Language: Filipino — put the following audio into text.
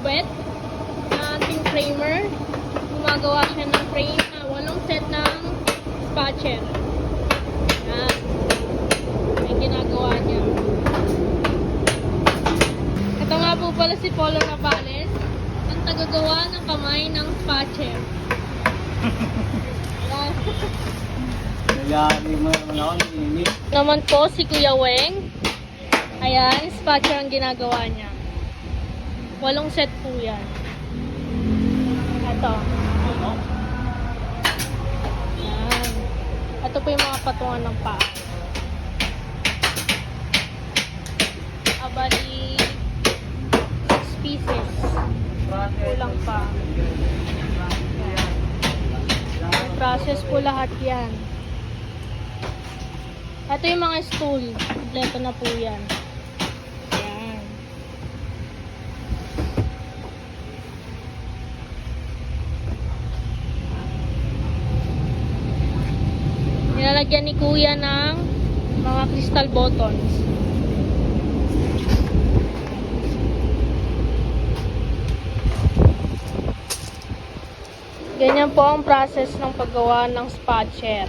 wet na ating framer. Gumagawa siya ng frame na walong set ng spatcher. Yan. May ginagawa niya. Ito nga po pala si Polo Rapales ang tagagawa ng kamay ng spatcher. Yan. Nagari mo naman ako, Naman po si Kuya Weng. Ayan, spatcher ang ginagawa niya. Walong set po yan. Ito. Ayan. Ito po yung mga patungan ng paa. Abali, 6 pieces. Kulang pa. May process po lahat yan. Ito yung mga stool. Kompleto na po yan. Ayan. Nilalagyan ni kuya ng mga crystal buttons. Ganyan po ang process ng paggawa ng spatcher.